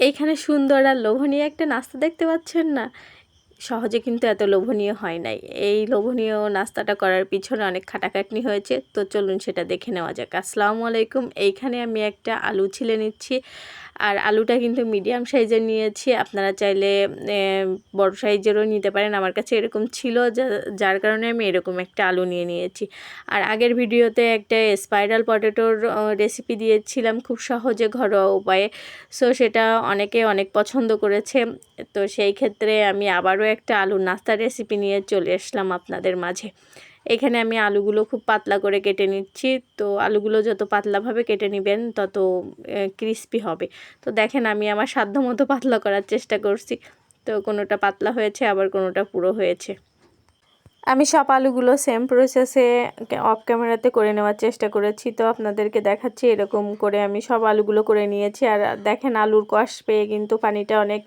এইখানে সুন্দর আর লোভনীয় একটা নাস্তা দেখতে পাচ্ছেন না। সহজে কিন্তু এত লোভনীয় হয় নাই। এই লোভনীয় নাস্তাটা করার পিছনে অনেক খাটাখাটনি হয়েছে, তো চলুন সেটা দেখে নেওয়া যাক। আসসালামু আলাইকুম, এইখানে আমি একটা আলু ছিলে নিচ্ছি, আর আলুটা কিন্তু মিডিয়াম সাইজের নিয়েছি। আপনারা চাইলে বড় সাইজেরও নিতে পারেন। আমার কাছে এরকম ছিল যার কারণে আমি এরকম একটা আলু নিয়ে নিয়েছি। আর আগের ভিডিওতে একটা স্পাইরাল পটেটোর রেসিপি দিয়েছিলাম খুব সহজে ঘরোয়া উপায়ে। সো সেটা অনেকে অনেক পছন্দ করেছে, তো সেই ক্ষেত্রে আমি আবারও একটা আলুর নাস্তার রেসিপি নিয়ে চলে আসলাম আপনাদের মাঝে। এখানে আমি আলুগুলো খুব পাতলা করে কেটে নিচ্ছি। তো আলুগুলো যত পাতলাভাবে কেটে নেবেন, তত ক্রিস্পি হবে। তো দেখেন আমি আমার সাধ্য মতো পাতলা করার চেষ্টা করছি। তো কোনোটা পাতলা হয়েছে, আবার কোনোটা পুরো হয়েছে। আমি সব আলুগুলো সেম প্রসেসে অফ ক্যামেরাতে করে নেওয়ার চেষ্টা করেছি। তো আপনাদেরকে দেখাচ্ছি, এরকম করে আমি সব আলুগুলো করে নিয়েছি। আর দেখেন আলুর কষ পেয়ে কিন্তু পানিটা অনেক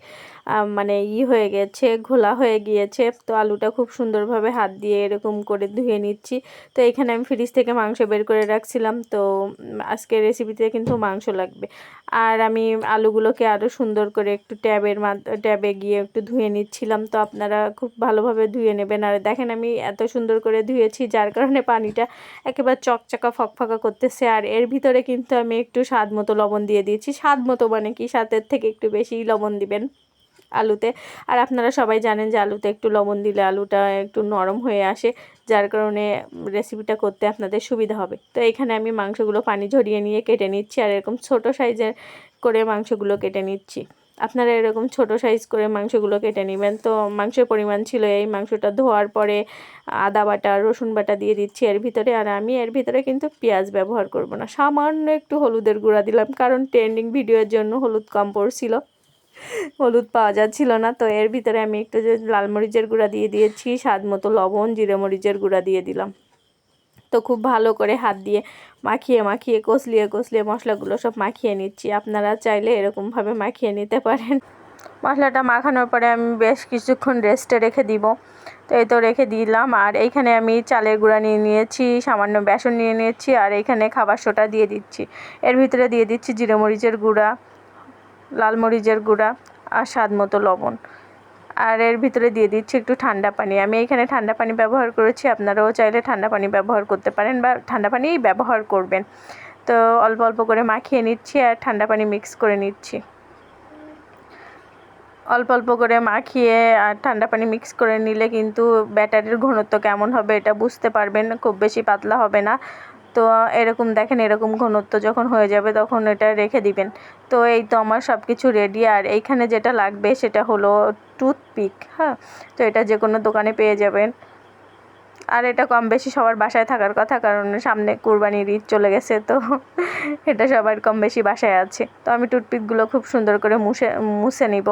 মানে ই হয়ে গেছে, ঘোলা হয়ে গিয়েছে। তো আলুটা খুব সুন্দরভাবে হাত দিয়ে এরকম করে ধুয়ে নিচ্ছি। তো এখানে আমি ফ্রিজ থেকে মাংস বের করে রাখছিলাম। তো আজকের রেসিপিতে কিন্তু মাংস লাগবে। আর আমি আলুগুলোকে আরও সুন্দর করে একটু ট্যাবের ট্যাবে গিয়ে একটু ধুয়ে নিচ্ছিলাম। তো আপনারা খুব ভালোভাবে ধুয়ে নেবেন। আর দেখেন আমি এত সুন্দর করে ধুয়েছি, যার কারণে পানিটা একেবারে চকচকা, ফকফকা করতেছে। আর এর ভিতরে কিন্তু আমি একটু স্বাদ মতো লবণ দিয়ে দিয়েছি। স্বাদ মতো মানে কি? স্বাদের থেকে একটু বেশি লবণ দিবেন। আলুতে। আর আপনারা সবাই জানেন যে আলুতে একটু লবণ দিলে আলুটা একটু নরম হয়ে আসে, যার কারণে রেসিপিটা করতে আপনাদের সুবিধা হবে। তো এখানে আমি মাংসগুলো পানি ঝরিয়ে নিয়ে কেটে নিচ্ছি আর এরকম ছোট সাইজের করে মাংসগুলো কেটে নিচ্ছি। আপনারা এরকম ছোট সাইজ করে মাংসগুলো কেটে নেবেন। তো মাংসের পরিমাণ ছিল এই মাংসটা ধোয়ার পরে আদা বাটা, রসুন বাটা দিয়ে দিচ্ছি এর ভিতরে। আর আমি এর ভিতরে কিন্তু পেঁয়াজ ব্যবহার করব না। সামান্য একটু হলুদের গুঁড়া দিলাম, কারণ ট্রেন্ডিং ভিডিওর জন্য হলুদ কম পড়ছিল। হলুদ পাওয়া যাচ্ছিল না, তো এর ভিতরে আমি একটু যে লাল মরিচের গুঁড়া দিয়ে দিয়েছি, স্বাদ মতো লবণ, জিরে মরিচের গুঁড়া দিয়ে দিলাম। তো খুব ভালো করে হাত দিয়ে মাখিয়ে মাখিয়ে, কষলিয়ে কষলিয়ে মশলাগুলো সব মাখিয়ে নিচ্ছি। আপনারা চাইলে এরকমভাবে মাখিয়ে নিতে পারেন। মশলাটা মাখানোর পরে আমি বেশ কিছুক্ষণ রেস্টে রেখে দিব। তো এই তো রেখে দিলাম। আর এইখানে আমি চালের গুঁড়া নিয়ে নিয়েছি, সামান্য বেসন নিয়ে নিয়েছি, আর এইখানে খাবার সোটা দিয়ে দিচ্ছি। এর ভিতরে দিয়ে দিচ্ছি জিরে মরিচের গুঁড়া। লাল মরিচের গুঁড়া আর স্বাদ মতো লবণ। আর এর ভিতরে দিয়ে দিচ্ছি একটু ঠান্ডা পানি। আমি এখানে ঠান্ডা পানি ব্যবহার করেছি। আপনারাও চাইলে ঠান্ডা পানি ব্যবহার করতে পারেন বা ঠান্ডা পানিই ব্যবহার করবেন। তো অল্প অল্প করে মাখিয়ে নিচ্ছি আর ঠান্ডা পানি মিক্স করে নিচ্ছি। অল্প অল্প করে মাখিয়ে আর ঠান্ডা পানি মিক্স করে নিলে কিন্তু ব্যাটারির ঘনত্ব কেমন হবে এটা বুঝতে পারবেন। খুব বেশি পাতলা হবে না। তো এরকম দেখেন, এরকম ঘনত্ব যখন হয়ে যাবে তখন এটা রেখে দিবেন। তো এই তো আমার সব কিছু রেডি আর এইখানে যেটা লাগবে সেটা হলো টুথপিক হ্যাঁ? তো এটা যে কোনো দোকানে পেয়ে যাবেন। আর এটা কম বেশি সবার বাসায় থাকার কথা, কারণ সামনে কুরবানির ঈদ চলে গেছে, তো এটা সবার কম বেশি বাসায় আছে। তো আমি টুথপিকগুলো খুব সুন্দর করে মুছে মুছে নিব।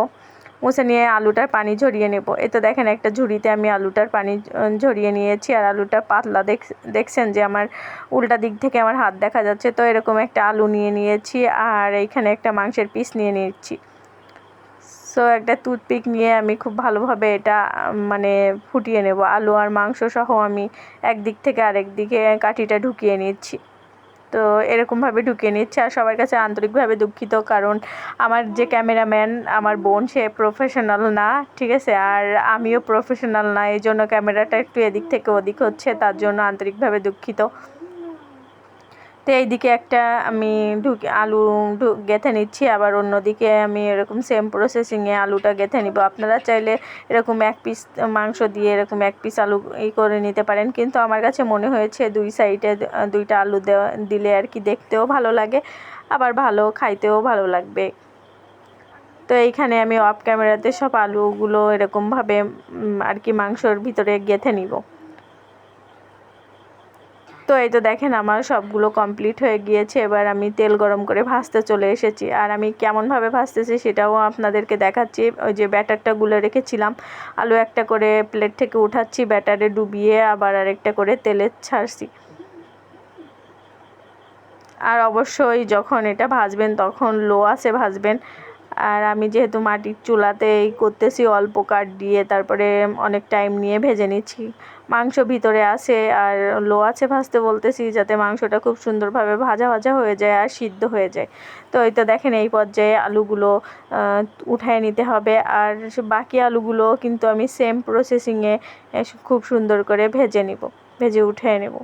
মুছে নিয়ে আলুটার পানি ঝরিয়ে নেব। এ তো দেখেন একটা ঝুড়িতে আমি আলুটার পানি ঝরিয়ে নিয়েছি আর আলুটা পাতলা দেখ, দেখছেন যে আমার উল্টা দিক থেকে আমার হাত দেখা যাচ্ছে। তো এরকম একটা আলু নিয়ে নিয়েছি আর এইখানে একটা মাংসের পিস নিয়ে নিচ্ছি সো একটা টুথপিক নিয়ে আমি খুব ভালোভাবে এটা মানে ফুটিয়ে নেব। আলু আর মাংস সহ আমি একদিক থেকে আরেক দিকে কাঠিটা ঢুকিয়ে নিচ্ছি। তো এরকমভাবে ঢুকিয়ে নিচ্ছে আর সবার কাছে আন্তরিকভাবে দুঃখিত কারণ আমার যে ক্যামেরাম্যান, আমার বোন, সে প্রফেশনাল না, ঠিক আছে? আর আমিও প্রফেশনাল না এই জন্য ক্যামেরাটা একটু এদিক থেকে ওদিক হচ্ছে, তার জন্য আন্তরিকভাবে দুঃখিত। তো এইদিকে একটা আমি ঢুকে আলু গেঁথে নিচ্ছি, আবার অন্যদিকে আমি এরকম সেম প্রসেসিংয়ে আলুটা গেঁথে নিব। আপনারা চাইলে এরকম এক পিস মাংস দিয়ে এরকম এক পিস আলু ই করে নিতে পারেন। কিন্তু আমার কাছে মনে হয়েছে দুই সাইডে দুইটা আলু দেওয়া দিলে আর কি দেখতেও ভালো লাগে, আবার ভালো খাইতেও ভালো লাগবে। তো এইখানে আমি অফ ক্যামেরাতে সব আলুগুলো এরকমভাবে আর কি মাংসর ভিতরে গেঁথে নিব। তো এই তো দেখেন আমার সবগুলো কমপ্লিট হয়ে গিয়েছে, এবার আমি তেল গরম করে ভাজতে চলে এসেছি। আর আমি কেমনভাবে ভাজতেছি সেটাও আপনাদেরকে দেখাচ্ছি। ওই যে ব্যাটারটা গুলে রেখেছিলাম, আলু একটা করে প্লেট থেকে উঠাচ্ছি, ব্যাটারে ডুবিয়ে আবার আরেকটা করে তেলে ছাড়ছি। আর অবশ্যই যখন এটা ভাজবেন তখন লো আছে ভাজবেন। আর আমি যেহেতু মাটির চুলাতে এই করতেছি, অল্প কাঠ দিয়ে তারপরে অনেক টাইম নিয়ে ভেজে নিচ্ছি। মাংস ভিতরে আছে আর লো আছে ভাজতে বলতেছি যাতে মাংসটা খুব সুন্দরভাবে ভাজা ভাজা হয়ে যায় আর সিদ্ধ হয়ে যায়। তো এই তো দেখেন এই পর্যায়ে আলুগুলো উঠায় নিতে হবে আর বাকি আলুগুলো কিন্তু আমি সেম প্রসেসিংয়ে খুব সুন্দর করে ভেজে নিব, ভেজে উঠিয়ে নেব।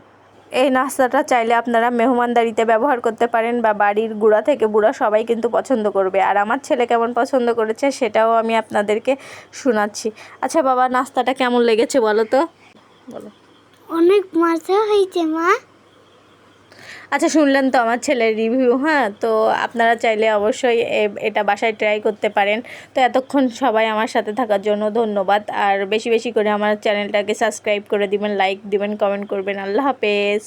এই নাস্তাটা চাইলে আপনারা মেহমানদারিতে ব্যবহার করতে পারেন বা বাড়ির গুঁড়া থেকে বুড়া সবাই কিন্তু পছন্দ করবে। আর আমার ছেলে কেমন পছন্দ করেছে সেটাও আমি আপনাদেরকে শোনাচ্ছি। আচ্ছা বাবা, নাস্তাটা কেমন লেগেছে বলো তো? বলো। অনেক মজা হয়েছে মা। আচ্ছা শুনলেন তো আমার ছেলের রিভিউ হ্যাঁ? তো আপনারা চাইলে অবশ্যই এটা বাসায় ট্রাই করতে পারেন। তো এতক্ষণ সবাই আমার সাথে থাকার জন্য ধন্যবাদ। আর বেশি বেশি করে আমার চ্যানেলটাকে সাবস্ক্রাইব করে দিবেন লাইক দিবেন কমেন্ট করবেন। আল্লাহ হাফেজ।